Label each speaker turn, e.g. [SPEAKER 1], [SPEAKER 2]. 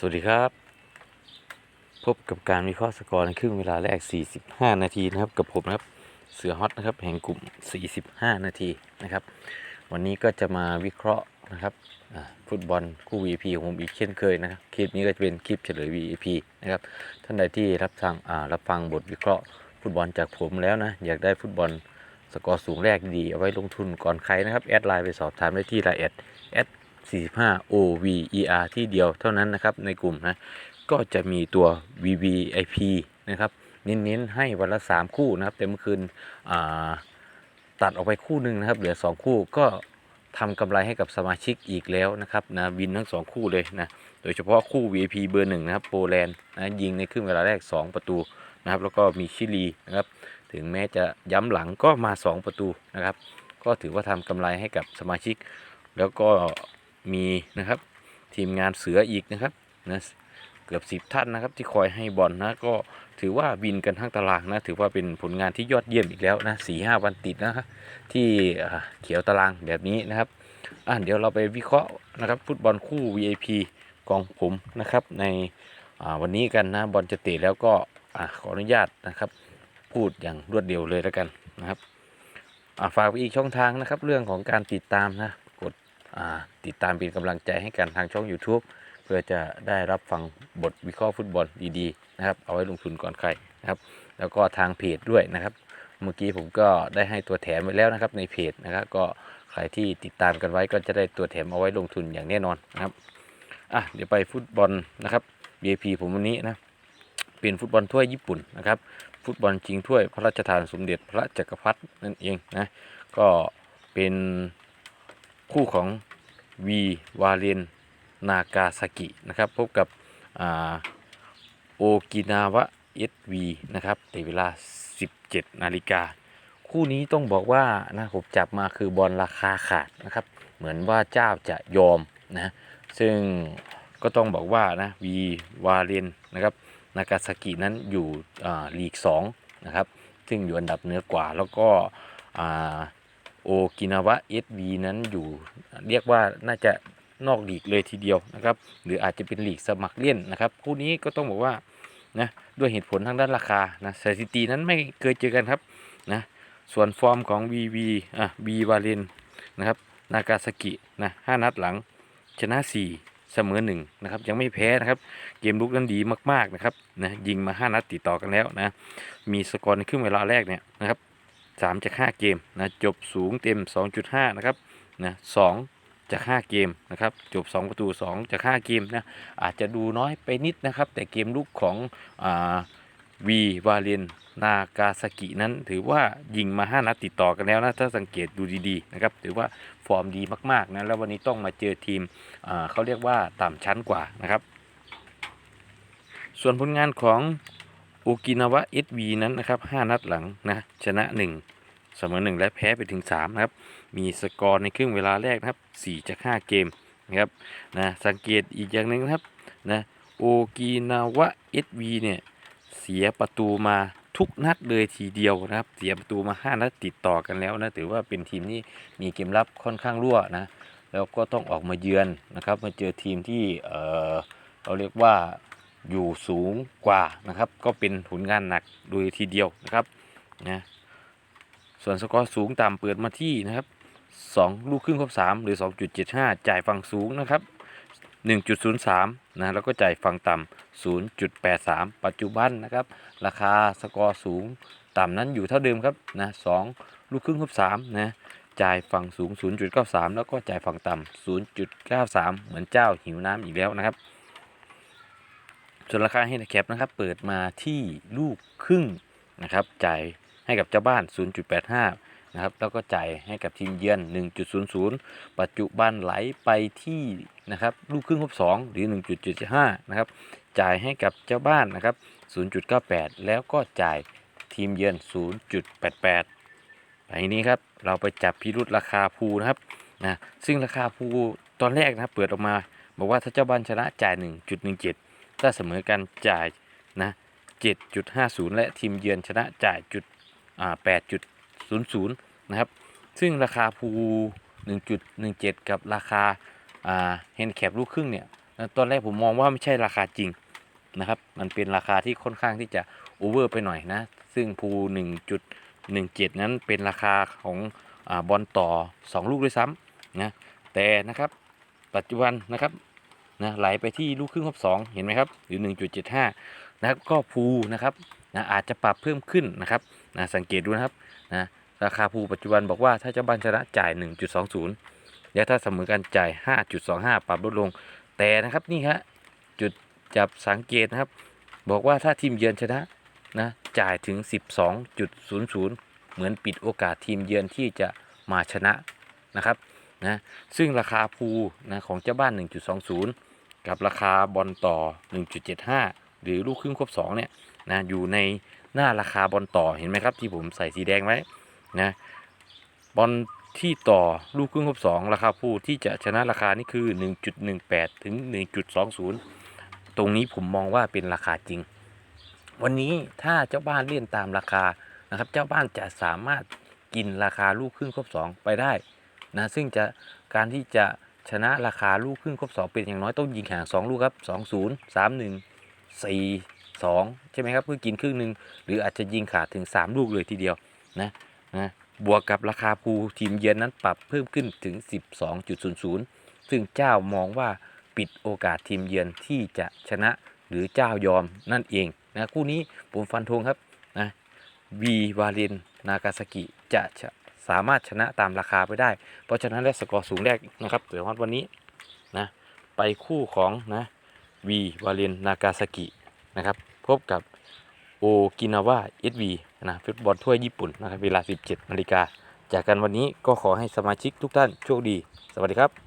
[SPEAKER 1] สวัสดีครับ พบกับการวิเคราะห์สกอร์ในครึ่งเวลาแรก 45 นาทีนะครับ กับผมนะครับ เสือฮอตนะครับ แห่งกลุ่ม 45 นาทีนะครับ วันนี้ก็จะมาวิเคราะห์นะครับฟุตบอลคู่ VP ของผมอีกเช่นเคยนะครับ คลิปนี้ก็จะเป็นคลิปเฉลย VP นะครับ ท่านใดที่รับฟังรับฟังบทวิเคราะห์ฟุตบอลจากผมแล้วนะ อยากได้ฟุตบอลสกอร์สูงแรกดีเอาไว้ลงทุนก่อนใครนะครับ แอดไลน์ไปสอบถามได้ที่ไลน์แอดแอด 45 OVER ที่เดียวเท่านั้นนะครับในกลุ่มนะก็จะมีตัว VVIP นะครับเน้นๆให้วันละ 3 คู่นะครับแต่เมื่อคืนตัดออกไปคู่หนึ่งนะครับเหลือ 2 คู่ก็ทำกำไรให้กับสมาชิกอีกแล้วนะครับนะวินทั้ง 2 คู่เลยนะโดยเฉพาะคู่ VIP เบอร์หนึ่งนะครับโปแลนด์นะยิงในครึ่งเวลาแรก 2 ประตูนะครับแล้วก็มีชิลีนะครับถึงแม้จะย้ำหลังก็มา 2 ประตูนะครับก็ถือว่าทำกำไรให้กับสมาชิก แล้วก็ มีนะครับ ทีมงานเสืออีกนะครับนะเกือบสิบท่านนะครับ ที่คอยให้บอลนะก็ถือว่าบินกันทั้งตารางนะถือว่าเป็นผลงานที่ยอดเยี่ยมอีกแล้วนะสี่ห้าวันติดนะครับที่เขียวตารางแบบนี้นะครับอะเดี๋ยวเราไปวิเคราะห์นะครับฟุตบอลคู่ VIP ของผมนะครับ ในวันนี้กันนะบอลจะเตะแล้วก็อะขออนุญาตนะครับ พูดอย่างรวดเร็วเลยแล้วกันนะครับอะฝากไปอีกช่องทางนะครับ เรื่องของการติดตามนะ ติดตามเป็นกำลังใจให้กันทางช่อง YouTube เพื่อจะได้รับฟังบทวิเคราะห์ฟุตบอลดีๆนะครับ เอาไว้ลงทุนก่อนใครนะครับ แล้วก็ทางเพจด้วยนะครับ เมื่อกี้ผมก็ได้ให้ตัวแถมไว้แล้วนะครับในเพจนะครับ ก็ใครที่ติดตามกันไว้ก็จะได้ตัวแถมเอาไว้ลงทุนอย่างแน่นอนนะครับอะเดี๋ยวไปฟุตบอลนะครับ VIP ผมวันนี้นะเป็นฟุตบอลถ้วยญี่ปุ่นนะครับ ฟุตบอลชิงถ้วยพระราชทานสมเด็จพระจักรพรรดินั่นเองนะก็เป็น คู่ของวีวาเลนนากาซากินะครับพบกับโอกินาวะเอสวีนะครับในเวลา 17 นาฬิกา คู่นี้ต้องบอกว่านะผมจับมาคือบอลราคาขาดนะครับ เหมือนว่าเจ้าจะยอมนะซึ่งก็ต้องบอกว่านะวีวาเลนนะครับนากาซากินั้นอยู่อ่าลีก2นะครับซึ่งอยู่อันดับเหนือกว่าแล้วก็อ่า โอกินาวะเอสวีนั้นอยู่เรียกว่าน่าจะนอกหลีกเลยทีเดียวนะครับ หรืออาจจะเป็นหลีกสมัครเล่นนะครับคู่นี้ก็ต้องบอกว่านะด้วยเหตุผลทางด้านราคานะสถิตินั้นไม่เคยเจอกันครับนะส่วนฟอร์มของ VV อะ B วาเลนนะครับนากาซากินะห้านัดหลังชนะ 4 เสมอ1นะครับยังไม่แพ้นะครับ เกมลุกนั้นดีมากๆนะครับนะยิงมา 5 นัดติดต่อกันแล้วนะมีสกอร์ในครึ่งเวลาแรกเนี่ยนะครับ 3จาก5เกมนะจบสูงเต็ม 2.5 นะครับนะ2จาก 5 เกมนะครับจบ 2 ประตู 2 จาก 5 เกมนะอาจจะดูน้อยไปนิดนะครับ แต่เกมลุกของอ่าวีวาเลนนากาซากินั้นถือว่ายิงมา 5 นัดติดต่อกันแล้วนะ ถ้าสังเกตดูดีๆนะครับถือว่าฟอร์มดีมากๆนะแล้ววันนี้ต้องมาเจอทีมเขาเรียกว่าต่ำชั้นกว่านะครับ ส่วนผลงานของ โอกินาวะเอสวีนั้นนะครับ5นัดหลังนะชนะ1เสมอ1และแพ้ไปถึง3นะครับ มีสกอร์ในครึ่งเวลาแรกนะครับ4จาก5เกมนะครับนะสังเกตอีกอย่างหนึ่งนะครับนะโอกินาวะเอสวีเนี่ยเสียประตูมาทุกนัดเลยทีเดียวนะครับเสียประตูมา 5 นัดติดต่อกันแล้วนะถือว่าเป็นทีมที่มีเกมรับค่อนข้างรั่วนะแล้วก็ต้องออกมาเยือนนะครับมาเจอทีมที่เออเราเรียกว่า อยู่สูงกว่านะครับ ก็เป็นผลงานหนักโดยทีเดียวนะครับนะส่วนสกอร์สูงต่ำเปิดมาที่นะครับ2ลูกครึ่งครบ3หรือ 2.75 จ่ายฝั่งสูงนะครับ 1.03นะแล้วก็จ่ายฝั่งต่ำ0.83 ปัจจุบันนะครับ ราคาสกอร์สูงต่ำนั้นอยู่เท่าเดิมครับนะ2ลูกครึ่งครบ3นะจ่ายฝั่งสูง 0.93 แล้วก็จ่ายฝั่งต่ำ0.93 เหมือนเจ้าหิวน้ำอีกแล้วนะครับ ส่วนราคาให้แคปนะครับ เปิดมาที่ลูกครึ่งนะครับ จ่ายให้กับเจ้าบ้าน 0.85 นะครับ แล้วก็จ่ายให้กับทีมเยือน 1.00 ปัจจุบันไหลไปที่นะครับลูกครึ่งครบ2 หรือ 1.75 นะครับ จ่ายให้กับเจ้าบ้านนะครับ 0.98 แล้วก็จ่ายทีมเยือน 0.88ไปนี้ครับ เราไปจับพิรุษราคาภูนะครับนะซึ่งราคาภูตอนแรกนะครับเปิดออกมา บอกว่าถ้าเจ้าบ้านชนะจ่าย 1.17 ถ้าเสมอกันจ่ายนะ7.50 และทีมเยือนชนะจ่ายจุดอ่า8.00 นะครับ ซึ่งราคาภู 1.17 กับราคาอ่าเฮนแคปลูกครึ่งเนี่ยตอนแรกผมมองว่าไม่ใช่ราคาจริงนะครับ มันเป็นราคาที่ค่อนข้างที่จะโอเวอร์ไปหน่อยนะ ซึ่งภู1.17 นั้นเป็นราคาของอาบอลต่อ 2 ลูกด้วยซ้ำนะ แต่นะครับปัจจุบันนะครับ นะไหลไปที่ลูกครึ่งรอบ2เห็นไหมครับหรือ 1.75 นะครับก็ภูนะครับนะอาจจะปรับเพิ่มขึ้นนะครับนะสังเกตดูนะครับนะราคาภูปัจจุบันบอกว่าถ้าเจ้าบ้านชนะจ่าย 1.20 แล้วถ้าเสมอกันจ่าย 5.25 ปรับลดลง แต่นะครับนี่ฮะจุดจับสังเกตนะครับ บอกว่าถ้าทีมเยือนชนะนะจ่ายถึง 12.00 เหมือนปิดโอกาสทีมเยือนที่จะมาชนะนะครับ นะซึ่งราคาภูนะของเจ้าบ้าน 1.20 กับราคาบอลต่อ 1.75 หรือลูกครึ่งครบ2เนี่ยนะอยู่ในหน้าราคาบอลต่อเห็นไหมครับที่ผมใส่สีแดงไว้นะบอลที่ต่อลูกครึ่งครบ2ราคาภูที่จะชนะราคานี่คือ 1.18 ถึง 1.20 ตรงนี้ผมมองว่าเป็นราคาจริง วันนี้ถ้าเจ้าบ้านเล่นตามราคานะครับเจ้าบ้านจะสามารถกินราคาลูกครึ่งครบ2ไปได้ นะซึ่งจะการที่จะชนะราคาลูกครึ่งครบ2เป็นอย่างน้อยต้องยิงห่าง2ลูกครับ2 0 3 1 4 2 ใช่ไหมครับเพื่อกินครึ่งหนึ่งหรืออาจจะยิงขาดถึง 3 ลูกเลยทีเดียวนะนะบวกกับราคาภูทีมเยือนนั้นปรับเพิ่มขึ้นถึง 12.00 ซึ่งเจ้ามองว่าปิดโอกาสทีมเยือนที่จะชนะหรือเจ้ายอมนั่นเองนะคู่นี้ผมฟันธงครับนะวีวาเลนนากาซากิจะจะ สามารถชนะตามราคาไปได้ เพราะฉะนั้นและสกอร์สูงแรกนะครับเสือฮอตวันนี้นะไปคู่ของนะวีวาเลนนากาซากินะครับพบกับโอกินาวาเอสวีนะฟุตบอลถ้วยญี่ปุ่นนะครับเวลา 17นาฬิกาจากกันวันนี้ก็ขอให้สมาชิกทุกท่านโชคดี สวัสดีครับ